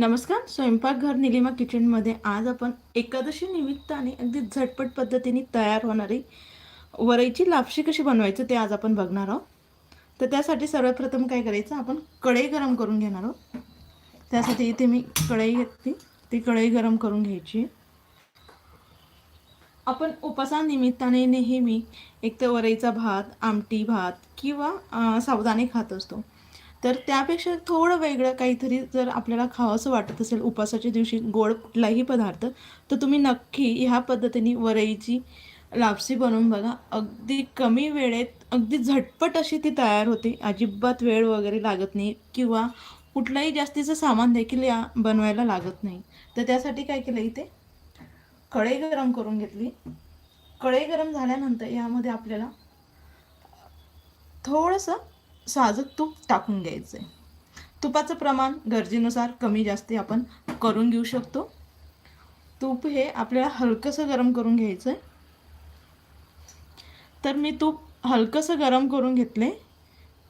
नमस्कार स्वयंपाकघर निलिमा किचनमध्ये आज आपण एकादशी निमित्ताने अगदी झटपट पद्धतीने तयार होणारी वरईची लापशी कशी बनवायचं ते आज आपण बघणार आहोत. तर त्यासाठी सर्वप्रथम काय करायचं आपण कढई गरम करून घेणार आहोत. त्यासाठी इथे मी कढई घेतली ती कढई गरम करून घ्यायची. आपण उपासानिमित्ताने नेहमी एक तर वरईचा भात आमटी भात किंवा सावधाने खात असतो. तर त्यापेक्षा थोडं वेगळं काहीतरी जर आपल्याला खावंसं वाटत असेल उपासाच्या दिवशी गोड कुठलाही पदार्थ तर तुम्ही नक्की ह्या पद्धतीने वरईची लापसी बनवून बघा. अगदी कमी वेळेत अगदी झटपट अशी ती तयार होते. अजिबात वेळ वगैरे लागत नाही किंवा कुठलंही जास्तीचं सामान देखील या बनवायला लागत नाही. तर त्यासाठी काय केलं इथे? कढई गरम करून घेतली. कढई गरम झाल्यानंतर यामध्ये आपल्याला थोडंसं साजं तूप टाकून घ्यायचं आहे तुपाचं प्रमाण गरजेनुसार कमी जास्ती आपण करून घेऊ शकतो. तूप हे आपल्याला हलकंसं गरम करून घ्यायचं आहे तर मी तूप हलकंसं गरम करून घेतले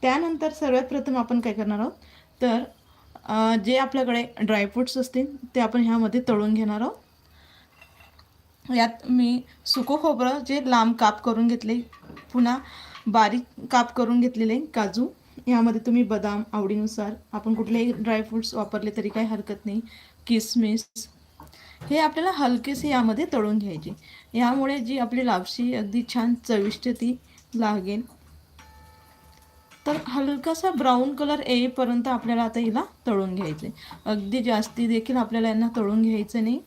त्यानंतर सर्वात प्रथम आपण काय करणार आहोत? तर जे आपल्याकडे ड्रायफ्रूट्स असतील ते आपण ह्यामध्ये तळून घेणार आहोत. यात मी सुको खोबरं जे लांब काप करून घेतले पुन्हा बारीक काप करून घेतलेले काजू. यामध्ये तुम्ही बदाम आवडीनुसार आपण कुठलेही ड्रायफ्रूट्स वापरले तरी काही हरकत नाही. किसमिस. हे आपल्याला हलकेसे यामध्ये तळून घ्यायचे. यामुळे जी आपली लापशी अगदी छान चविष्ट ती लागेल. तर हलकासा ब्राऊन कलर येईपर्यंत आपल्याला आता हिला तळून घ्यायचे अगदी जास्ती देखील आपल्याला यांना तळून घ्यायचं नाही.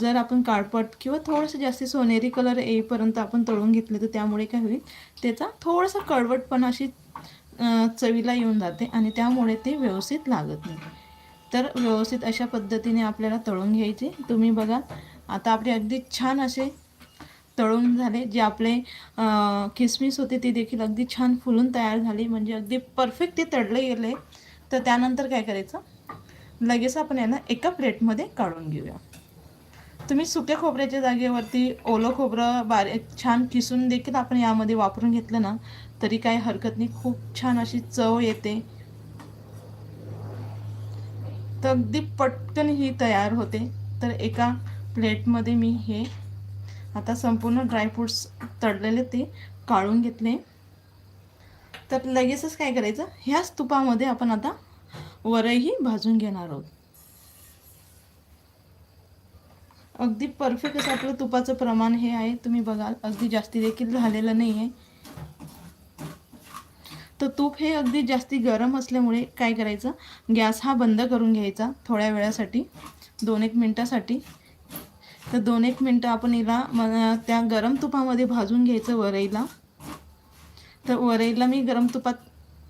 जर आपण काळपट किंवा थोडंसं जास्ती सोनेरी कलर येईपर्यंत आपण तळून घेतले तर त्यामुळे काय होईल? त्याचा थोडंसं कडवटपणा अशी चवीला येऊन जाते आणि त्यामुळे ते व्यवस्थित लागत नाही. तर व्यवस्थित अशा पद्धतीने आपल्याला तळून घ्यायचे. तुम्ही बघा आता आपले अगदी छान असे तळून झाले जे आपले किसमिस होते ते देखील अगदी छान फुलून तयार झाली. म्हणजे अगदी परफेक्ट ते तळले गेले. तर त्यानंतर काय करायचं? लगेच आपण यांना एका प्लेटमध्ये काढून घेऊया. तुम्ही सुक्या खोबऱ्याच्या जागेवरती ओलं खोबरं बारीक छान किसून देखील आपण यामध्ये वापरून घेतलं ना तरी काही हरकत नाही. खूप छान अशी चव येते. तर अगदी पटकन ही तयार होते. तर एका प्लेटमध्ये मी हे आता संपूर्ण ड्रायफ्रूट्स तळलेले ते काढून घेतले. तर लगेचच काय करायचं? ह्याच तुपामध्ये आपण आता वरही भाजून घेणार आहोत. अगदी परफेक्ट असं आपलं तुपाचं प्रमाण हे आहे. तुम्ही बघाल अगदी जास्ती देखील झालेलं नाही आहे तर तूप हे अगदी जास्ती गरम असल्यामुळे काय करायचं? गॅस हा बंद करून घ्यायचा थोड्या वेळासाठी दोन एक मिनटासाठी. तर दोन एक मिनटं आपण हिला म- त्या गरम तुपामध्ये भाजून घ्यायचं वरईला. तर वरईला मी गरम तुपात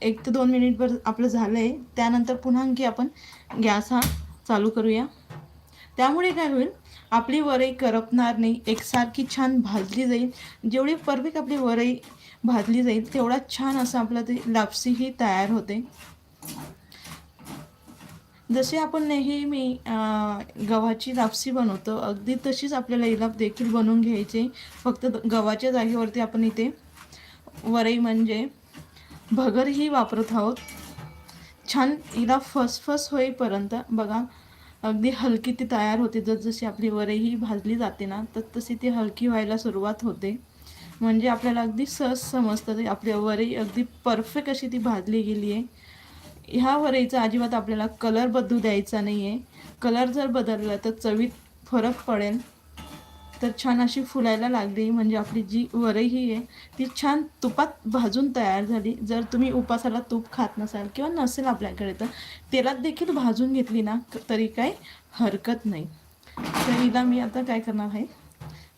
एक ते दोन मिनिटभर आपलं झालं आहे त्यानंतर पुन्हा आणखी आपण गॅस हा चालू करूया. त्यामुळे काय होईल आपली वरई करपणार नाही. एकसारखी छान भाजली जाईल. जेवढी परफेक्ट आपली वरई भाजली जाईल तेवढा छान असं आपलं ते लापसी ही तयार होते. जसे आपण नेहमी गव्हाची लापसी बनवतो अगदी तशीच आपल्याला हिला देखील बनवून घ्यायचे. फक्त द- गव्हाच्या जागेवरती आपण इथे वरई म्हणजे भगर ही वापरत आहोत. छान हिला फसफस होईपर्यंत बघा अगदी हलकी ती तयार होते. जसजशी आपली वरही भाजली जाते ना तर तशी ती हलकी व्हायला सुरुवात होते. म्हणजे आपल्याला अगदी सहज समजतं ते. आपली वरई अगदी परफेक्ट अशी ती भाजली गेली आहे ह्या वरईचा अजिबात आपल्याला कलर बदलू द्यायचा नाही आहे कलर जर बदलला तर चवीत फरक पडेल. तर छान अशी फुलायला लागली. म्हणजे आपली जी वरई ही आहे ती छान तुपात भाजून तयार झाली. जर तुम्ही उपासाला तूप खात नसाल किंवा नसेल आपल्याकडे तर तेलात देखील भाजून घेतली ना तरी काही हरकत नाही. तर हिला मी आता काय करणार आहे?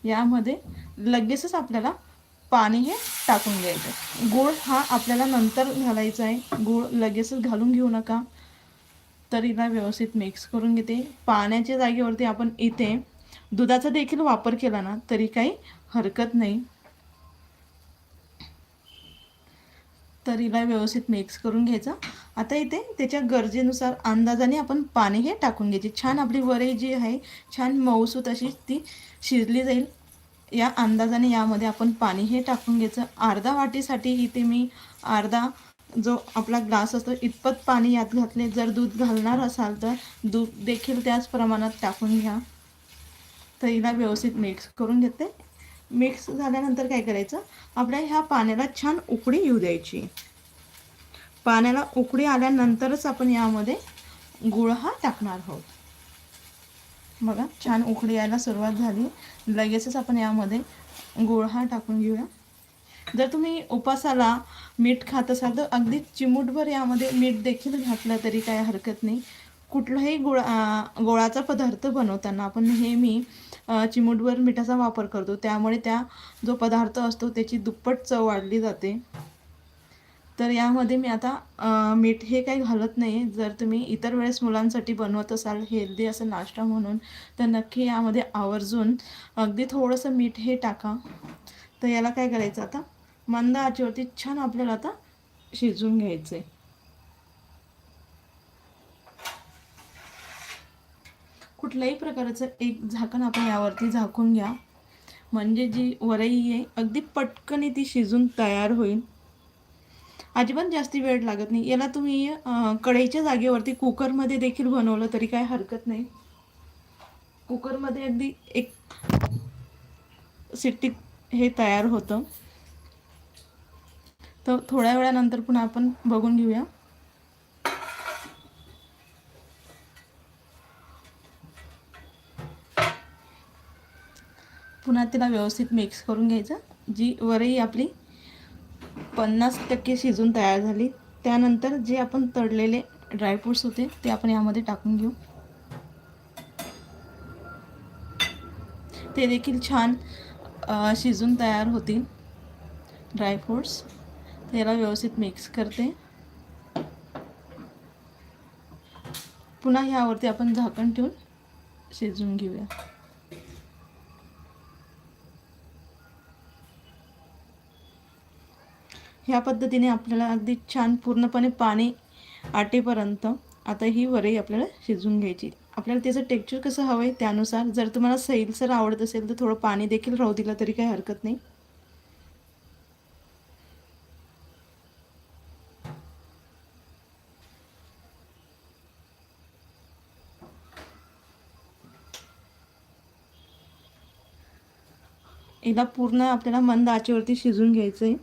यामध्ये लगेचच आपल्याला पाणी हे टाकून घ्यायचं गूळ हा आपल्याला नंतर घालायचा आहे. गूळ लगेचच घालून घेऊ नका. तर हिला व्यवस्थित मिक्स करून घेते. पाण्याच्या जागेवरती आपण इथे दुधाचा देखील वापर केला ना तरी काही हरकत नाही. तर हिला व्यवस्थित मिक्स करून घ्यायचं. आता इथे त्याच्या गरजेनुसार अंदाजाने आपण पाणी हे टाकून घ्यायचे. छान आपली वरई जी आहे छान मऊसूत अशी ती शिजली जाईल. या अंदाजाने यामध्ये आपण पाणी हे टाकून घ्यायचं. अर्धा वाटीसाठी इथे मी अर्धा जो आपला ग्लास असतो इतपत पाणी यात घातले. जर दूध घालणार असाल तर दूध देखील त्याच प्रमाणात टाकून घ्या. तर हिला व्यवस्थित मिक्स करून घेते. मिक्स झाल्यानंतर काय करायचं? आपल्या ह्या पाण्याला छान उकडी येऊ द्यायची. पाण्याला उकडी आल्यानंतरच आपण यामध्ये गुळ हा टाकणार आहोत. बघा छान उकळी यायला सुरुवात झाली. लगेचच आपण यामध्ये गुळ हा टाकून घेऊया. जर तुम्ही उपासाला मीठ खात असाल तर अगदी चिमूटभर यामध्ये मीठ देखील घातलं तरी काय हरकत नाही. कुठलाही गुळ गोळाचा पदार्थ बनवताना आपण नेहमी चिमूटभर मिठाचा वापर करतो. त्यामुळे त्या जो पदार्थ असतो त्याची दुप्पट चव वाढली जाते. तर यामध्ये मी आता मीठ हे काही घालत नाही. जर तुम्ही इतर वेळेस मुलांसाठी बनवत असाल हेल्दी असं नाश्ता म्हणून तर नक्की यामध्ये आवर्जून अगदी थोडंसं मीठ हे टाका. तर याला काय करायचं आता? मंद आचेवरती छान आपल्याला आता शिजवून घ्यायचं आहे कुठल्याही प्रकारचं एक झाकण आपण यावरती झाकून घ्या. म्हणजे जी वरई आहे अगदी पटकन ती शिजून तयार होईल. अजिबात जास्ती वेळ लागत नाही. याला तुम्ही कढईच्या जागेवरती कुकरमध्ये देखील बनवलं तरी काय हरकत नाही. कुकरमध्ये अगदी एक सिट्टी हे तयार होतं. तर थोड्या वेळानंतर पुन्हा आपण बघून घेऊया. पुन्हा तिला व्यवस्थित मिक्स करून घ्यायचं. जी वरही आपली पन्नास टक्के शिजून तयार झाली. त्यानंतर जे आपण तळलेले ड्रायफ्रूट्स होते ते आपण यामध्ये टाकून घेऊ. ते देखील छान शिजून तयार होतील. ड्रायफ्रूट्स त्याला व्यवस्थित मिक्स करते. पुन्हा ह्यावरती आपण झाकण ठेवून शिजवून घेऊया. ह्या पद्धतीने आपल्याला अगदी छान पूर्णपणे पाणी आटेपर्यंत आता ही वरई आपल्याला शिजवून घ्यायची. आपल्याला त्याचं टेक्स्चर कसं हवं आहे त्यानुसार जर तुम्हाला सैलसर आवडत असेल तर थोडं पाणी देखील राहू दिलं तरी काही हरकत नाही. याला पूर्ण आपल्याला मंद आचेवरती शिजून घ्यायचं आहे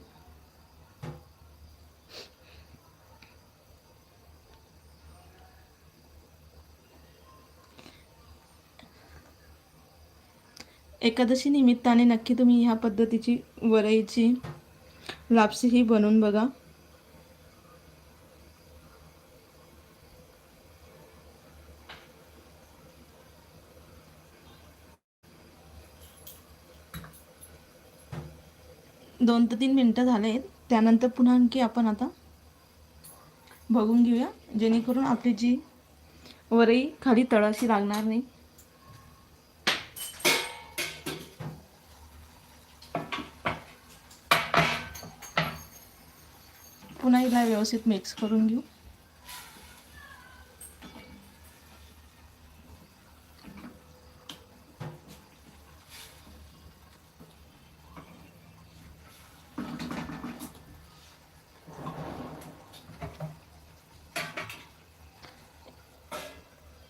एकादशी निमित्ताने नक्की तुम्ही ह्या पद्धतीची वरईची लापसी ही बनवून बघा. दोन ते तीन मिनटं झाले आहेत त्यानंतर पुन्हा आणखी आपण आता बघून घेऊया. जेणेकरून आपली जी वरई खाली तळाशी लागणार नाही. पुन्हा हिला व्यवस्थित मिक्स करून घेऊ.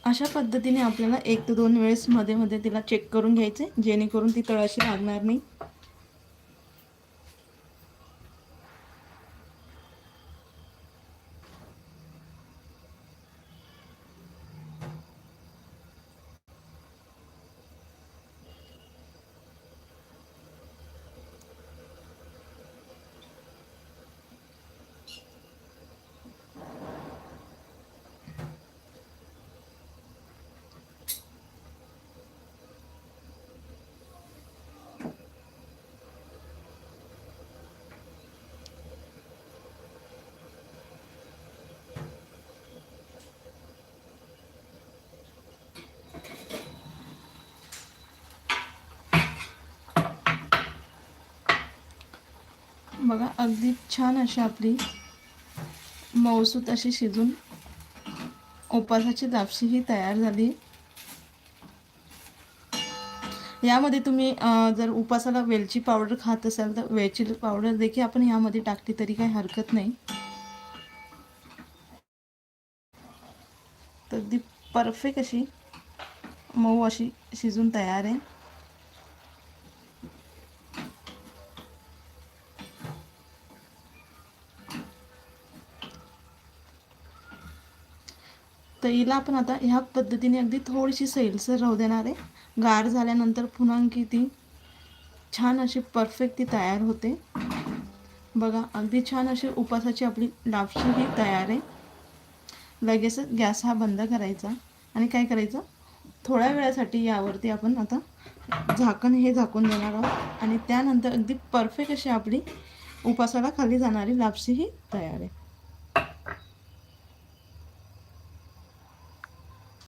अशा पद्धतीने आपल्याला एक ते दोन वेळेस मध्ये मध्ये तिला चेक करून घ्यायचे जेणेकरून ती तळाशी लागणार नाही. बघा अगदी छान अशी आपली मौसूत अशी शिजून उपासाची दापशी ही तयार झाली. यामध्ये तुम्ही जर उपासाला वेलची पावडर खात असाल तर वेलची पावडर देखील आपण यामध्ये टाकली तरी काही हरकत नाही. तर अगदी परफेक्ट अशी मऊ अशी शिजून तयार आहे. तर हिला आपण आता ह्या पद्धतीने अगदी थोडीशी सैलसर राहू देणार आहे. गार झाल्यानंतर पुन्हा आणखी ती छान अशी परफेक्ट ती तयार होते. बघा अगदी छान अशी उपासाची आपली लापशी ही तयार आहे. लगेचच गॅस हा बंद करायचा आणि काय करायचं? थोड्या वेळासाठी यावरती आपण आता झाकण हे झाकून देणार आहोत आणि त्यानंतर अगदी परफेक्ट अशी आपली उपासाला खाली जाणारी लापशी ही तयार आहे.